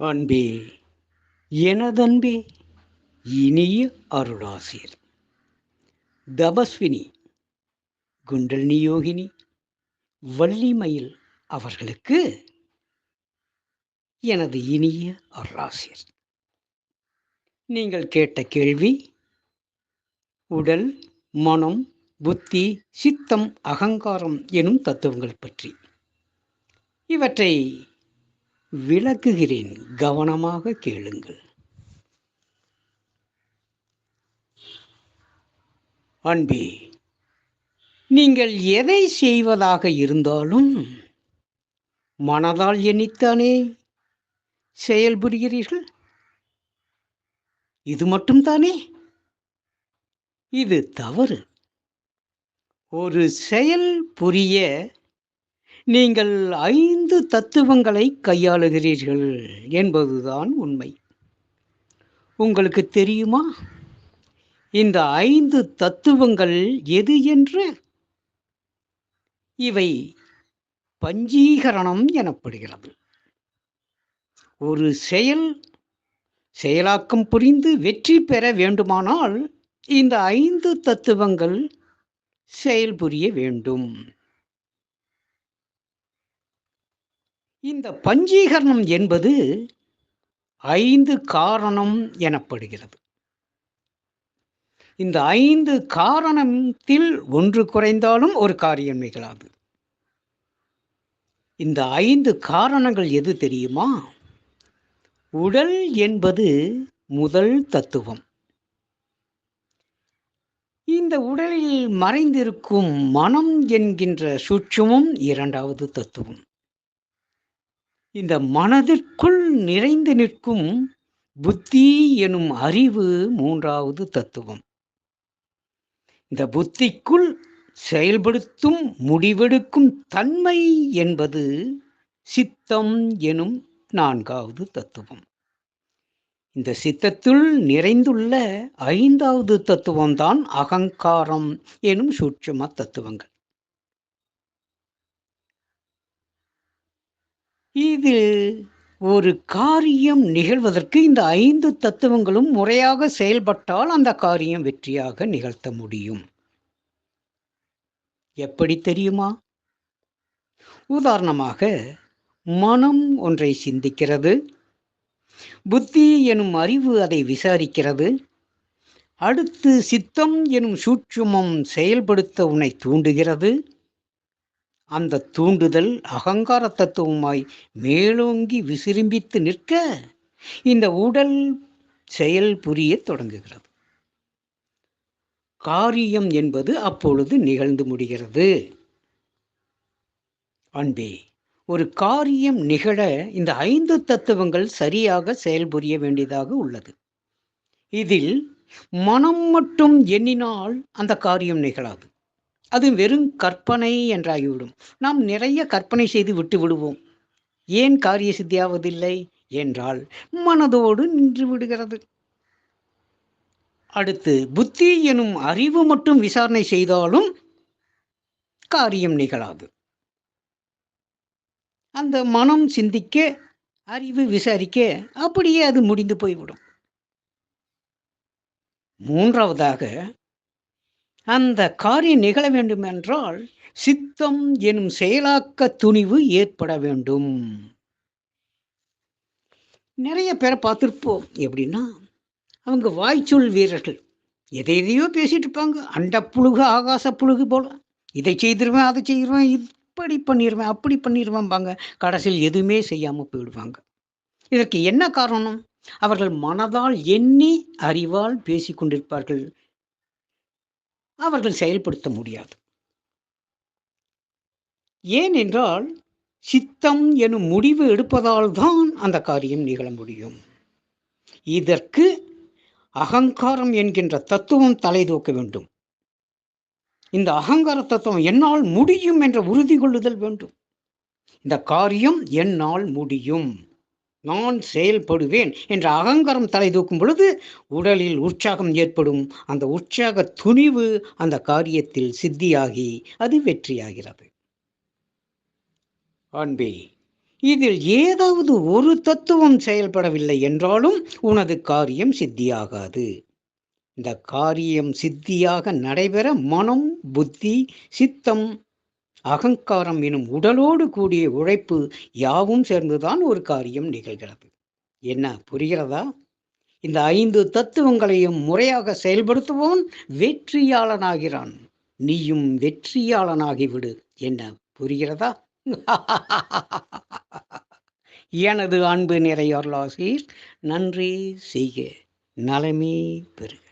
அன்பே எனதன்பே இனிய அருளாசிர். தபஸ்வினி குண்டலினி யோகினி வள்ளிமயில் அவர்களுக்கு எனது இனிய அருளாசிர். நீங்கள் கேட்ட கேள்வி உடல் மனம் புத்தி சித்தம் அகங்காரம் எனும் தத்துவங்கள் பற்றி. இவற்றை விளக்குகிறேன். கவனமாக கேளுங்கள். அன்பே நீங்கள் எதை செய்வதாக இருந்தாலும் மனதால் எண்ணித்தானே செயல்புரிகிறீர்கள் இது மட்டும்தானே? இது தவறு. ஒரு செயல் புரிய நீங்கள் ஐந்து தத்துவங்களை கையாளுகிறீர்கள் என்பதுதான் உண்மை. உங்களுக்கு தெரியுமா? இந்த ஐந்து தத்துவங்கள் எது என்று? இவை பஞ்சீகரணம் எனப்படுகிறது. ஒரு செயல் செயலாக்கம் புரிந்து வெற்றி பெற வேண்டுமானால் இந்த ஐந்து தத்துவங்கள் செயல்புரிய வேண்டும். இந்த பஞ்சீகரணம் என்பது ஐந்து காரணம் எனப்படுகிறது. இந்த ஐந்து காரணத்தில் ஒன்று குறைந்தாலும் ஒரு காரியம் நிகழாது. இந்த ஐந்து காரணங்கள் எது தெரியுமா? உடல் என்பது முதல் தத்துவம். இந்த உடலில் மறைந்திருக்கும் மனம் என்கின்ற சூட்சமும் இரண்டாவது தத்துவம். இந்த மனதிற்குள் நிறைந்து நிற்கும் புத்தி எனும் அறிவு மூன்றாவது தத்துவம். இந்த புத்திக்குள் செயல்படுத்தும் முடிவெடுக்கும் தன்மை என்பது சித்தம் எனும் நான்காவது தத்துவம். இந்த சித்தத்துள் நிறைந்துள்ள ஐந்தாவது தத்துவம்தான் அகங்காரம் எனும் சூட்சும தத்துவங்கள். இது ஒரு காரியம் நிகழ்வதற்கு இந்த ஐந்து தத்துவங்களும் முறையாக செயல்பட்டால் அந்த காரியம் வெற்றியாக நிகழ்த்த முடியும். எப்படி தெரியுமா? உதாரணமாக மனம் ஒன்றை சிந்திக்கிறது புத்தி எனும் அறிவு அதை விசாரிக்கிறது அடுத்து சித்தம் எனும் சூட்சுமம் செயல்படுத்த உன்னை தூண்டுகிறது அந்த தூண்டுதல் அகங்கார தத்துவமாய் மேலோங்கி விசிரும்பித்து நிற்க இந்த உடல் செயல் புரிய தொடங்குகிறது. காரியம் என்பது அப்பொழுது நிகழ்ந்து முடிகிறது. அன்பே ஒரு காரியம் நிகழ இந்த ஐந்து தத்துவங்கள் சரியாக செயல்புரிய வேண்டியதாக உள்ளது. இதில் மனம் மட்டும் எண்ணினால் அந்த காரியம் நிகழாது. அது வெறும் கற்பனை என்றாகிவிடும். நாம் நிறைய கற்பனை செய்து விட்டு விடுவோம். ஏன் காரிய சித்தியாவதில்லை என்றால் மனதோடு நின்று விடுகிறது. அடுத்து புத்தி எனும் அறிவு மட்டும் விசாரணை செய்தாலும் காரியம் நிகழாது. அந்த மனம் சிந்திக்க அறிவு விசாரிக்க அப்படியே அது முடிந்து போய்விடும். மூன்றாவதாக அந்த காரியம் நிகழ வேண்டும் என்றால் சித்தம் எனும் செயலாக்க துணிவு ஏற்பட வேண்டும். நிறைய பேரை பார்த்துருப்போம். எப்படின்னா அவங்க வாய்ச்சொல் வீரர்கள். எதை எதையோ பேசிட்டு இருப்பாங்க. அண்ட புழுகு ஆகாச புழுகு போல. இதை செய்திருவேன் அதை செய்திருவேன் இப்படி பண்ணிடுவேன் அப்படி பண்ணிடுவேன்பாங்க கடைசியில் எதுவுமே செய்யாமல் போயிடுவாங்க. இதற்கு என்ன காரணம்? அவர்கள் மனதால் எண்ணி அறிவால் பேசி கொண்டிருப்பார்கள் அவர்கள் செயல்படுத்த முடியாது. ஏனென்றால் சித்தம் எனும் முடிவு எடுப்பதால் தான் அந்த காரியம் நிகழ முடியும். இதற்கு அகங்காரம் என்கின்ற தத்துவம் தலை தூக்க வேண்டும். இந்த அகங்கார தத்துவம் என்னால் முடியும் என்ற உறுதி கொள்ளுதல் வேண்டும். இந்த காரியம் என்னால் முடியும். நான் செயல்படுவேன் என்ற அகங்காரம் தலை தூக்கும் பொழுது உடலில் உற்சாகம் ஏற்படும். அந்த உற்சாக துணிவு அந்த காரியத்தில் சித்தியாகி அது வெற்றியாகிறது. அன்பே இதில் ஏதாவது ஒரு தத்துவம் செயல்படவில்லை என்றாலும் உனது காரியம் சித்தியாகாது. இந்த காரியம் சித்தியாக நடைபெற மனம் புத்தி சித்தம் அகங்காரம் எனும் உடலோடு கூடிய உழைப்பு யாவும் சேர்ந்துதான் ஒரு காரியம் நிகழ்கிறது. என்ன புரிகிறதா? இந்த ஐந்து தத்துவங்களையும் முறையாக செயல்படுத்துவோன் வெற்றியாளனாகிறான். நீயும் வெற்றியாளனாகிவிடு. என்ன புரிகிறதா? எனது அன்பு நிறையர்லாசீர் நன்றி செய்க. நலமே பெறுக.